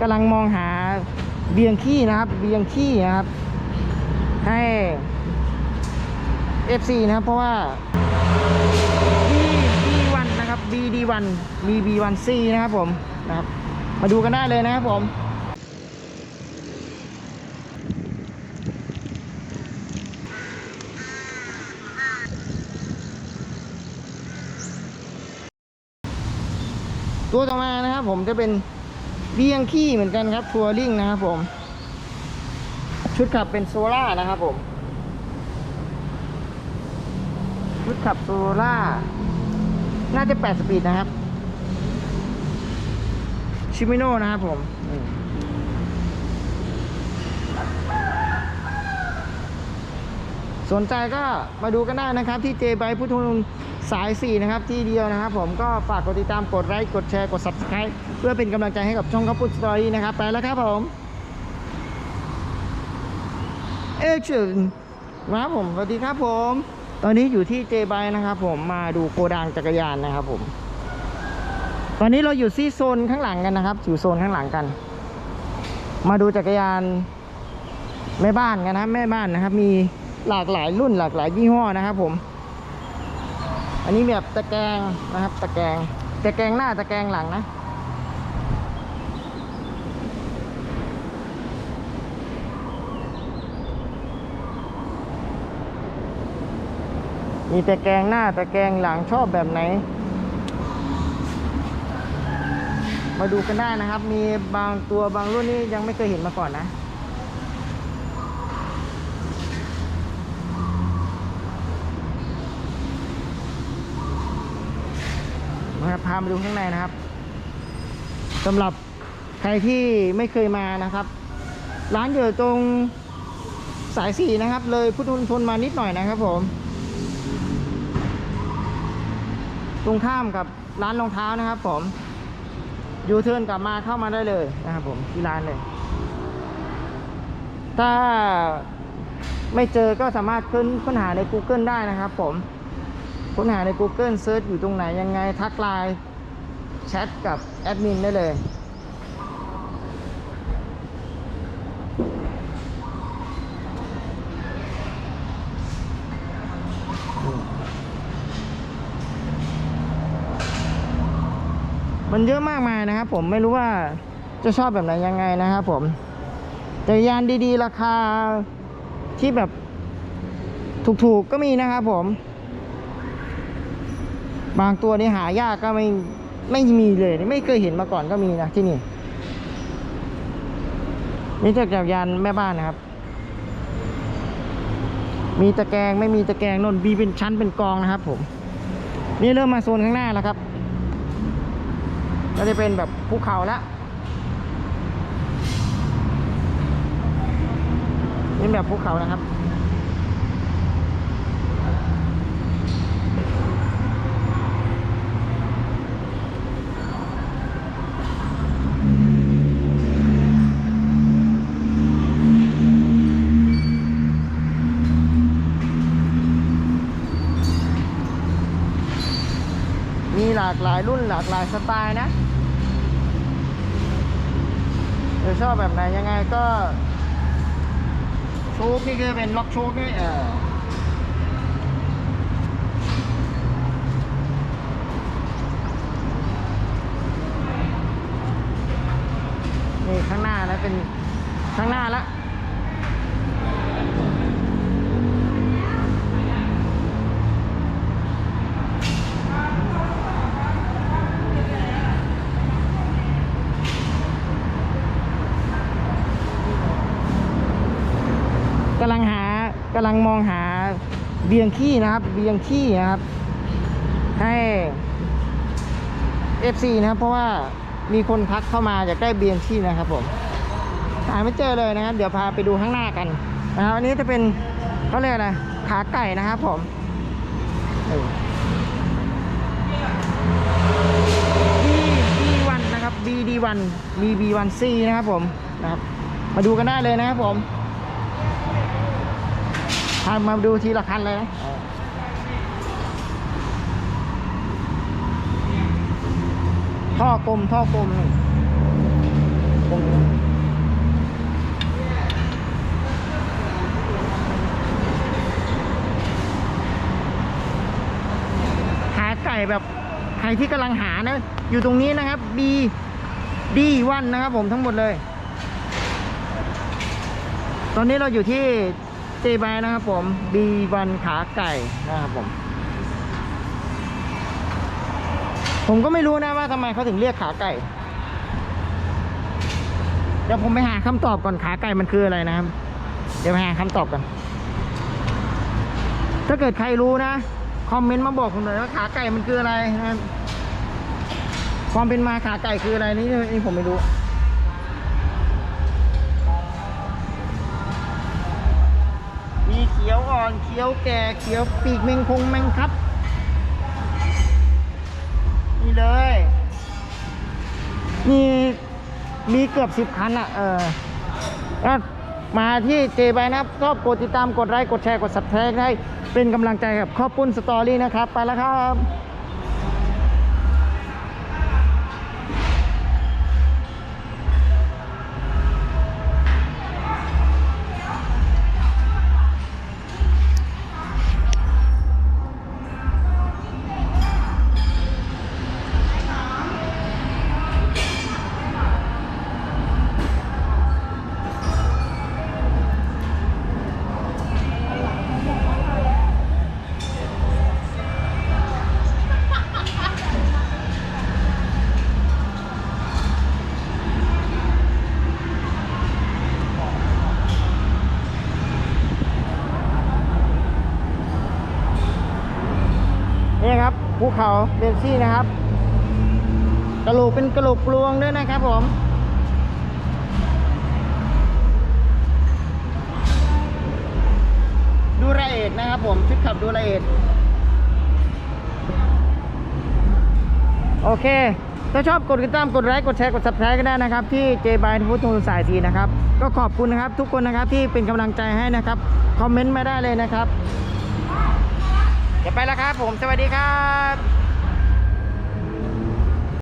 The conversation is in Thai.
กำลังมองหาเบียงขี้นะครับ เบียงขี้นะครับ ให้ FC นะครับเพราะว่า BD1 นะครับ BD1 มี B1C นะครับผมนะครับ มาดูกันได้เลยนะครับผมตัวต่อมานะครับผมจะเป็น เบียงขี้เหมือนกันครับทัวริงนะครับผม ชุดขับเป็นโซล่านะครับผม ชุดขับโซล่า น่าจะ 8 สปีดนะครับ ชิมิโน่นะครับผมสนใจก็มาดูกันได้นะครับที่เจไบพุทธนุน สาย 4 นะครับ ที่เดียวนะครับผมก็ฝากกดติดตามกดไลค์กดแชร์กด Subscribe เพื่อเป็นกำลังใจให้กับช่องข้าวปุ้นสตอรี่นะครับ ไปแล้วครับผมเอชนครับผมสวัสดีครับผม ตอนนี้อยู่ที่เจไบนะครับผมมาดูโกดังจักรยานนะครับผมตอนนี้เราอยู่ที่โซนข้างหลังกันนะครับ อยู่โซนข้างหลังกัน มาดูจักรยานแม่บ้านกันนะแม่บ้านนะครับ มีหลากหลายรุ่นหลากหลายยี่ห้อนะครับผม อันนี้แบบตะแกรงนะครับ ตะแกรงตะแกรงหน้าตะแกรงหลังนะ มีตะแกรงหน้าตะแกรงหลังชอบแบบไหน มาดูกันได้นะครับ มีบางตัวบางรุ่นนี่ยังไม่เคยเห็นมาก่อนนะ มาพามาดูข้างในนะครับสำหรับใครที่ไม่เคยมานะครับ ร้านอยู่ตรงสายสี่นะครับ เลยพุทธมณฑลมานิดหน่อยนะครับผม ตรงข้ามกับร้านรองเท้านะครับ ผมยูเทิร์นกลับมาเข้ามาได้เลยนะครับผมที่ร้านเลย ถ้าไม่เจอก็สามารถค้นค้นหาใน Google ได้นะครับผม ค้นหาใน Google เซิร์ชอยู่ตรงไหนยังไงทักไลน์แชทกับแอดมินได้เลยมันเยอะมากมายนะครับผมไม่รู้ว่าจะชอบแบบไหนยังไงนะครับผมจักรยานดีๆ ราคาที่แบบถูกๆก็มีนะครับผม บางตัวนี่หายากก็ไม่ไม่มีเลยไม่เคยเห็นมาก่อนก็มีนะที่นี่ นี่จักรยานแม่บ้านนะครับ มีตะแกรงไม่มีตะแกรงนนบีเป็นชั้นเป็นกองนะครับ ผม นี่เริ่มมาโซนข้างหน้าแล้วครับก็จะเป็นแบบภูเขาละนี่แบบภูเขานะครับ ลากหลายรุ่นหลากหลายสไตล์นะหรือชอบแบบไหนยังไงก็โชคนี่คือเป็นล็อกโชคนี่เออนี่ข้างหน้าแล้วเป็นข้างหน้าละกำลังหากำลังมองหาเบียงขี้นะครับ เบียงขี้นะครับ ให้ FC นะครับ เพราะว่ามีคนทักเข้ามาอยากได้เบียงขี้นะครับผมหาไม่เจอเลยนะครับ เดี๋ยวพาไปดูข้างหน้ากันนะครับอันนี้จะเป็นเขาเรียกอะไรขาไก่นะครับผมเออ BD1 นนะครับ BD1 มี B1C นะครับผมนะครับ มาดูกันได้เลยนะครับผม พามาดูทีละคันเลยนะท่อกลมท่อกลมหาไก่แบบใครที่กำลังหานะ อยู่ตรงนี้นะครับ B D วันนะครับผมทั้งหมดเลย ตอนนี้เราอยู่ที่ เจบายนะครับผม B วันขาไก่นะครับผม ผมก็ไม่รู้นะว่าทำไมเขาถึงเรียกขาไก่ เดี๋ยวผมไปหาคำตอบก่อนขาไก่มันคืออะไรนะครับ เดี๋ยวไปหาคำตอบกัน ถ้าเกิดใครรู้นะ คอมเมนต์มาบอกผมหน่อยว่าขาไก่มันคืออะไรนะครับความเป็นมาขาไก่คืออะไรนี่นี่ผมไม่รู้ อ่อนเคี้ยวแก่เคี้ยวปีกแมงคงแมงครับ นี่เลยมีมีเกือบสิบคันอะ เออก็มาที่เจไปนะครับชอบกดติดตามกดไลค์กดแชร์กด subscribe ให้เป็นกำลังใจกับข้าวปุ้นสตอรี่นะครับ ไปแล้วครับ เขาเบนซี่นะครับ กระโหลกเป็นกระโหลกลวงด้วยนะครับผมดูละเอียดนะครับผมชุดขับดูละเอียดโอเค ถ้าชอบกดติดตามกดไลค์กดแชร์กด subscribe ก็ได้นะครับ ที่เจบายพุทธสายทีนะครับ ก็ขอบคุณนะครับ ทุกคนนะครับที่เป็นกำลังใจให้นะครับ คอมเมนต์มาได้เลยนะครับ เดี๋ยวไปแล้วครับผม สวัสดีครับ